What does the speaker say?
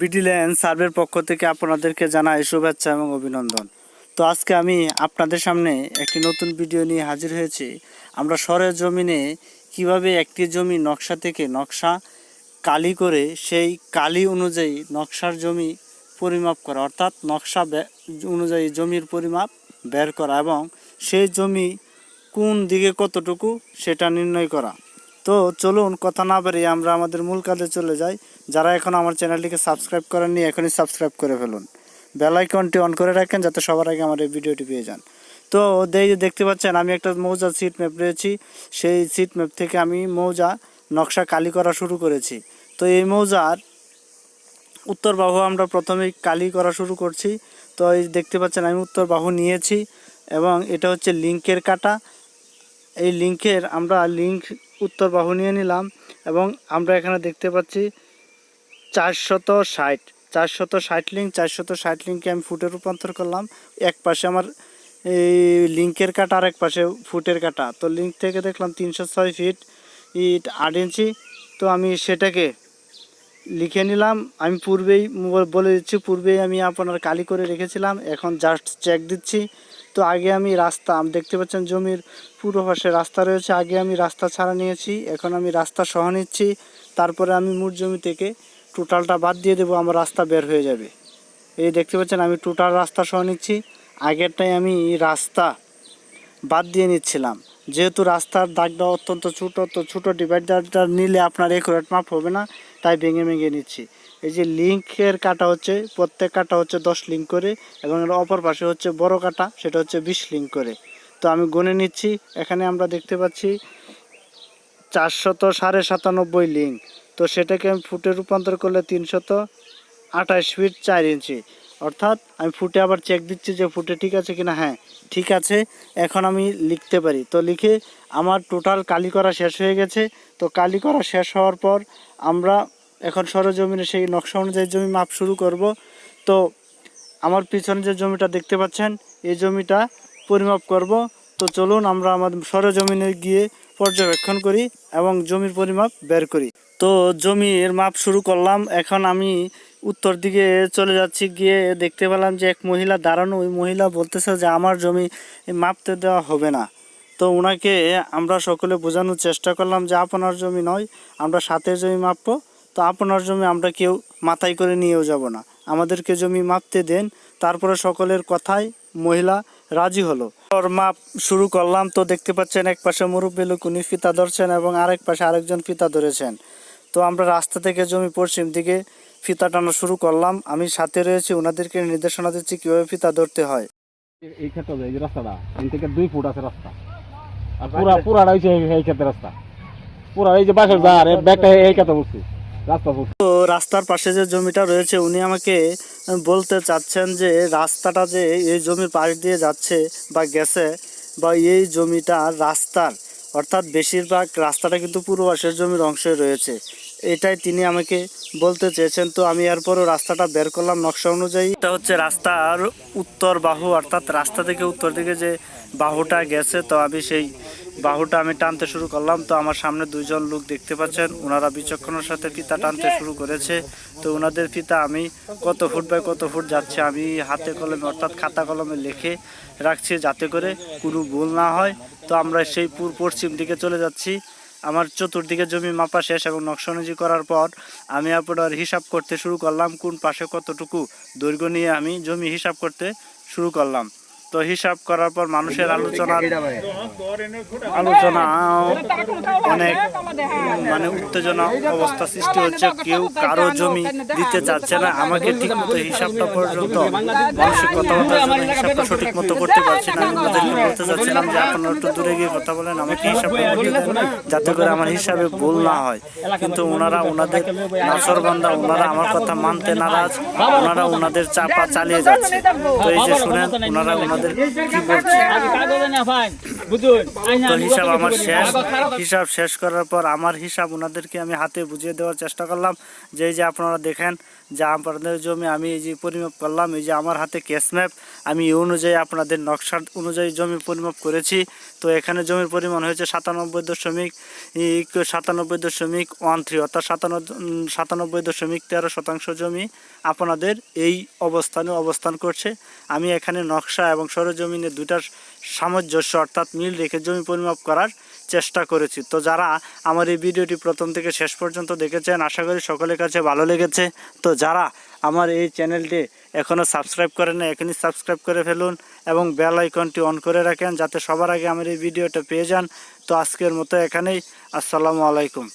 বিডিল্যান্ড সার্ভের পক্ষ থেকে আপনাদেরকে জানাই শুভেচ্ছা এবং অভিনন্দন। তো আজকে আমি আপনাদের সামনে একটি নতুন ভিডিও নিয়ে হাজির হয়েছি। আমরা সরের জমিনে কীভাবে একটি জমি নকশা থেকে নকশা কালি করে সেই কালি অনুযায়ী নকশার জমি পরিমাপ করা, অর্থাৎ নকশা অনুযায়ী জমির পরিমাপ বের করা এবং সেই জমি কোন দিকে কতটুকু সেটা নির্ণয় করা। তো চলুন কথা না বাড়িয়ে আমরা আমাদের মূল কাজে চলে যাই। যারা এখন আমার চ্যানেলটিকে সাবস্ক্রাইব করেননি, এখনই সাবস্ক্রাইব করে ফেলুন। বেল আইকনটি অন করে রাখেন যাতে সবার আগে আমার এই ভিডিওটি পেয়ে যান। তো দেখতে পাচ্ছেন, আমি একটা মৌজা সিট ম্যাপ রয়েছি সেই সিট ম্যাপ থেকে আমি মৌজা নকশা কালি করা শুরু করেছি। তো এই মৌজার উত্তর বাহু আমরা প্রথমেই কালি করা শুরু করছি। তো এই দেখতে পাচ্ছেন, আমি উত্তর বাহু নিয়েছি এবং এটা হচ্ছে লিঙ্কের কাটা। এই লিঙ্কের আমরা লিঙ্ক উত্তর বাহু নিয়ে নিলাম এবং আমরা এখানে দেখতে পাচ্ছি চারশত ষাট চারশত ষাট লিঙ্ক চারশত ষাট লিঙ্কে আমি ফুটে রূপান্তর করলাম। এক পাশে আমার এই লিঙ্কের কাটা আর এক পাশে ফুটের কাটা। তো লিঙ্ক থেকে দেখলাম তিনশো ছয় ফিট ইট আট ইঞ্চি। তো আমি সেটাকে লিখে নিলাম। আমি পূর্বেই বলে দিচ্ছি, পূর্বেই আমি আপনার কালি করে রেখেছিলাম। এখন জাস্ট চেক দিচ্ছি। তো আগে আমি রাস্তা, আম- দেখতে পাচ্ছেন জমির পূর্ব পাশে রাস্তা রয়েছে। আগে আমি রাস্তা ছাড়া নিয়েছি। এখন আমি রাস্তা সহ নিচ্ছি। তারপরে আমি মূল জমি থেকে টোটালটা বাদ দিয়ে দেবো, আমার রাস্তা বের হয়ে যাবে। এই দেখতে পাচ্ছেন, আমি টোটাল রাস্তা সহ নিচ্ছি। আগেরটাই আমি রাস্তা বাদ দিয়ে নিচ্ছিলাম। যেহেতু রাস্তার দাগটা অত্যন্ত ছোটো, তো ছোটো ডিভাইডারটা নিলে আপনার একুরেট মাপ হবে না, তাই ভেঙে ভেঙে নিচ্ছি। এই যে লিঙ্কের কাটা হচ্ছে, প্রত্যেক কাটা হচ্ছে দশ লিঙ্ক করে, এবং এর অপর পাশে হচ্ছে বড় কাটা, সেটা হচ্ছে বিশ লিঙ্ক করে। তো আমি গুনে নিচ্ছি, এখানে আমরা দেখতে পাচ্ছি চারশত সাড়ে সাতানব্বই লিঙ্ক। তো সেটাকে আমি ফুটে রূপান্তর করলে তিনশত আঠাশ ফিট চার ইঞ্চি। অর্থাৎ আমি ফুটে আবার চেক দিচ্ছি যে ফুটে ঠিক আছে কিনা? হ্যাঁ ঠিক আছে। এখন আমি লিখতে পারি। তো লিখে আমার টোটাল কালি করা শেষ হয়ে গেছে। তো কালি করা শেষ হওয়ার পর আমরা এখন সরজমিনে সেই নকশা অনুযায়ী জমি মাপ শুরু করব। তো আমার পিছনে যে জমিটা দেখতে পাচ্ছেন, এই জমিটা পরিমাপ করব। তো চলুন আমরা আমাদের সরজমিনে গিয়ে পর্যবেক্ষণ করি এবং জমির পরিমাপ বের করি। তো জমির মাপ শুরু করলাম। এখন আমি উত্তর দিকে চলে যাচ্ছি। গিয়ে দেখতে পেলাম যে এক মহিলা দাঁড়ানো। ওই মহিলা বলতেছে যে, আমার জমি মাপতে দেওয়া হবে না। তো ওনাকে আমরা সকলে বোঝানোর চেষ্টা করলাম যে, আপনার জমি নয়, আমরা সাথের জমি মাপবো। তো আপনার জমি আমরা কেউ মাথায় করে নিয়েও যাব না। আমাদেরকে জমি মাপতে দেন। তারপরে সকলের কথায় মহিলা রাজি হলো। মাপ শুরু করলাম তো দেখতে পাচ্ছেন এক পাশে মুরব্বী লোক উনি ফিতা ধরছেন এবং আরেক পাশে আরেকজন ফিতা ধরেছেন। তো আমরা রাস্তা থেকে জমি পশ্চিম দিকে ফিতা টানা শুরু করলাম। আমি সাথে রয়েছি ওনাদেরকে নির্দেশনা দিচ্ছি কীভাবে ফিতা ধরতে হয়। এই- ক্ষেত্রে এই রাস্তাটা এখান থেকে দুই ফুট আছে রাস্তা। আর পুরা পুরাটা হয়েছে এই- ক্ষেত্রে রাস্তা। পুরা এই যে বাসের এই ব্যাগটা এই ক্ষেত্রে বসছি। তো রাস্তার পাশে যে জমিটা রয়েছে, উনি আমাকে বলতে চাচ্ছেন যে রাস্তাটা যে এই জমির পাশ দিয়ে যাচ্ছে বা গেছে বা এই জমিটা রাস্তার, অর্থাৎ বেশিরভাগ রাস্তাটা কিন্তু পূর্ববাসের জমির অংশে রয়েছে। এটাই তিনি আমাকে বলতে চেয়েছেন। তো আমি এরপরও রাস্তাটা বের করলাম নকশা অনুযায়ী। এটা হচ্ছে রাস্তার উত্তর বাহু, অর্থাৎ রাস্তা থেকে উত্তর দিকে যে বাহুটা গেছে, তো আমি সেই বাহুটা আমি টানতে শুরু করলাম। তো আমার সামনে দুইজন লোক দেখতে পাচ্ছেন, ওনারা বিচক্ষণের সাথে ফিতা টানতে শুরু করেছে। তো ওনাদের ফিতা আমি কত ফুট বাই কত ফুট যাচ্ছে, আমি হাতে কলমে, অর্থাৎ খাতা কলমে লিখে রাখছি যাতে করে কোনো ভুল না হয়। তো আমরা সেই পূর্ব পশ্চিম দিকে চলে যাচ্ছি। আমার চতুর্দিকে জমি মাপা শেষ এবং নকশা অনুযায়ী করার পর আমি আপনার হিসাব করতে শুরু করলাম কোন পাশে কতটুকু দৈর্ঘ্য নিয়ে আমি জমি হিসাব করতে শুরু করলাম। তো হিসাব করার পর মানুষের আলোচনা আলোচনা অনেক মানে উত্তেজনা অবস্থা সৃষ্টি হচ্ছে। কেউ কারও জমি দিতে চাচ্ছে না। আমাকে ঠিক মতো হিসাবটা পর্যন্ত মানুষের কথাবার্তার জন্য হিসাবটা সঠিক মতো করতে পারছি না। আমি ওদেরকে বলতে চাচ্ছিলাম যে আপনারা একটু দূরে গিয়ে কথা বলেন। আমাকে হিসাবটা করতে দেন যাতে করে আমার হিসাবে ভুল না হয়। কিন্তু ওনারা ওনাদের নাসরবান্দা ওনারা আমার কথা মানতে নারাজ। ওনারা ওনাদের চাপা চালিয়ে যাচ্ছে। তো এই যে শুনেন ওনারা ওনাদের কি বলছে তো হিসাব আমার শেষ। হিসাব শেষ করার পর আমার হিসাব ওনাদেরকে আমি হাতে বুঝিয়ে দেওয়ার চেষ্টা করলাম। যে এই যে আপনারা দেখেন যে আপনাদের জমি আমি এই যে পরিমাপ করলাম এই যে আমার হাতে ক্যাশ ম্যাপ আমি এই অনুযায়ী আপনাদের নকশা অনুযায়ী জমি পরিমাপ করেছি। তো এখানে জমির পরিমাণ হয়েছে সাতানব্বই দশমিক সাতানব্বই দশমিক ওয়ান থ্রি অর্থাৎ সাতানব্বই সাতানব্বই দশমিক তেরো শতাংশ জমি আপনাদের এই অবস্থানে অবস্থান করছে। আমি এখানে নকশা এবং সরজমিনে দুটার সামঞ্জস্য অর্থাৎ মিল রেখে জমি পরিমাপ করার চেষ্টা করেছি। তো যারা আমার এই ভিডিওটি প্রথম থেকে শেষ পর্যন্ত দেখেছেন, আশা করি সকলের কাছে ভালো লেগেছে। তো যারা আমার এই চ্যানেলটি এখনও সাবস্ক্রাইব করেন না এখনই সাবস্ক্রাইব করে ফেলুন এবং বেল আইকনটি অন করে রাখেন যাতে সবার আগে আমার এই ভিডিওটা পেয়ে যান। তো আজকের মতো এখানেই, আসসালামু আলাইকুম।